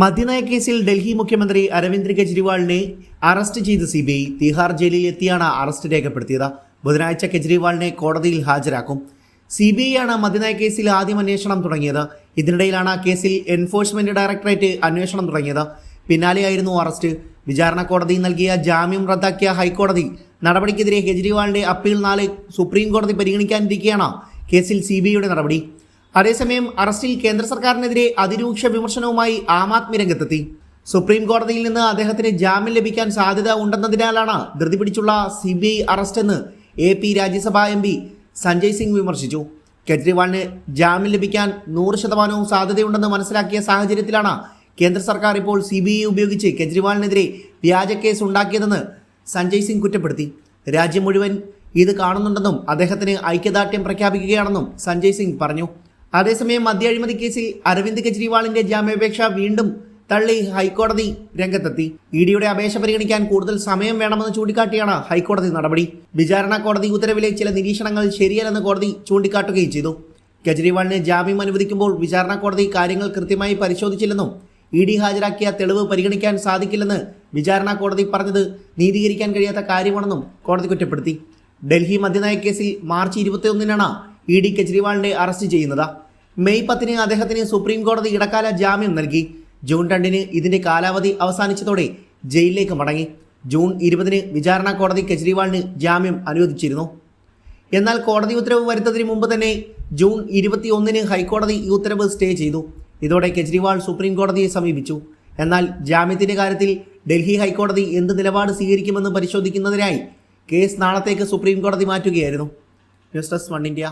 മദ്യനയ കേസിൽ ഡൽഹി മുഖ്യമന്ത്രി അരവിന്ദ് കെജ്രിവാളിനെ അറസ്റ്റ് ചെയ്ത് സി ബി ഐ തിഹാർ ജയിലിൽ എത്തിയാണ് അറസ്റ്റ് രേഖപ്പെടുത്തിയത്. ബുധനാഴ്ച കെജ്രിവാളിനെ കോടതിയിൽ ഹാജരാക്കും. സി ബി ഐ ആണ് മദ്യനയ കേസിൽ ആദ്യം അന്വേഷണം തുടങ്ങിയത്. ഇതിനിടയിലാണ് കേസിൽ എൻഫോഴ്സ്മെന്റ് ഡയറക്ടറേറ്റ് അന്വേഷണം തുടങ്ങിയത്. പിന്നാലെയായിരുന്നു അറസ്റ്റ്. വിചാരണ കോടതി നൽകിയ ജാമ്യം റദ്ദാക്കിയ ഹൈക്കോടതി നടപടിക്കെതിരെ കെജ്രിവാളിന്റെ അപ്പീൽ നാളെ സുപ്രീം കോടതി പരിഗണിക്കാനിരിക്കെയാണ് കേസിൽ സി ബി ഐയുടെ നടപടി. അതേസമയം അറസ്റ്റിൽ കേന്ദ്ര സർക്കാരിനെതിരെ അതിരൂക്ഷ വിമർശനവുമായി ആം ആദ്മി രംഗത്തെത്തി. സുപ്രീം കോടതിയിൽ നിന്ന് അദ്ദേഹത്തിന് ജാമ്യം ലഭിക്കാൻ സാധ്യത ഉണ്ടെന്നതിനാലാണ് ധൃതി പിടിച്ചുള്ള സി ബി ഐ അറസ്റ്റ് എന്ന് A P Rajya Sabha M P Sanjay Singh വിമർശിച്ചു. കെജ്രിവാളിന് ജാമ്യം ലഭിക്കാൻ നൂറ് ശതമാനവും സാധ്യതയുണ്ടെന്ന് മനസ്സിലാക്കിയ സാഹചര്യത്തിലാണ് കേന്ദ്ര സർക്കാർ ഇപ്പോൾ സി ബി ഐ ഉപയോഗിച്ച് കെജ്രിവാളിനെതിരെ വ്യാജ കേസ് ഉണ്ടാക്കിയതെന്ന് സഞ്ജയ് സിംഗ് കുറ്റപ്പെടുത്തി. രാജ്യം മുഴുവൻ ഇത് കാണുന്നുണ്ടെന്നും അദ്ദേഹത്തിന് ഐക്യദാർഢ്യം പ്രഖ്യാപിക്കുകയാണെന്നും സഞ്ജയ് സിംഗ് പറഞ്ഞു. അതേസമയം മദ്യ അഴിമതി കേസിൽ അരവിന്ദ് കെജ്രിവാളിന്റെ ജാമ്യാപേക്ഷ വീണ്ടും തള്ളി ഹൈക്കോടതി രംഗത്തെത്തി. ഇഡിയുടെ അപേക്ഷ പരിഗണിക്കാൻ കൂടുതൽ സമയം വേണമെന്ന് ചൂണ്ടിക്കാട്ടിയാണ് ഹൈക്കോടതി നടപടി. വിചാരണ കോടതി ഉത്തരവിലെ ചില നിരീക്ഷണങ്ങൾ ശരിയല്ലെന്ന് കോടതി ചൂണ്ടിക്കാട്ടുകയും ചെയ്തു. കെജ്രിവാളിന് ജാമ്യം അനുവദിക്കുമ്പോൾ വിചാരണ കോടതി കാര്യങ്ങൾ കൃത്യമായി പരിശോധിച്ചില്ലെന്നും ഇ ഡി ഹാജരാക്കിയ തെളിവ് പരിഗണിക്കാൻ സാധിക്കില്ലെന്ന് വിചാരണ കോടതി പറഞ്ഞത് നീതീകരിക്കാൻ കഴിയാത്ത കാര്യമാണെന്നും കോടതി കുറ്റപ്പെടുത്തി. ഡൽഹി മദ്യനയ കേസിൽ മാർച്ച് ഇരുപത്തിയൊന്നിനാണ് ഇ ഡി കെജ്രിവാളിനെ അറസ്റ്റ് ചെയ്യുന്നത്. മെയ് പത്തിന് അദ്ദേഹത്തിന് സുപ്രീം കോടതി ഇടക്കാല ജാമ്യം നൽകി. ജൂൺ രണ്ടിന് ഇതിന്റെ കാലാവധി അവസാനിച്ചതോടെ ജയിലിലേക്ക് മടങ്ങി. ജൂൺ ഇരുപതിന് വിചാരണ കോടതി കെജ്രിവാളിന് ജാമ്യം അനുവദിച്ചിരുന്നു. എന്നാൽ കോടതി ഉത്തരവ് വരുത്തതിന് മുമ്പ് തന്നെ ജൂൺ ഇരുപത്തിയൊന്നിന് ഹൈക്കോടതി ഈ ഉത്തരവ് സ്റ്റേ ചെയ്തു. ഇതോടെ കെജ്രിവാൾ സുപ്രീം കോടതിയെ സമീപിച്ചു. എന്നാൽ ജാമ്യത്തിന്റെ കാര്യത്തിൽ ഡൽഹി ഹൈക്കോടതി എന്ത് നിലപാട് സ്വീകരിക്കുമെന്ന് പരിശോധിക്കുന്നതിനായി കേസ് നാളത്തേക്ക് സുപ്രീം കോടതി മാറ്റുകയായിരുന്നു. News desk one India.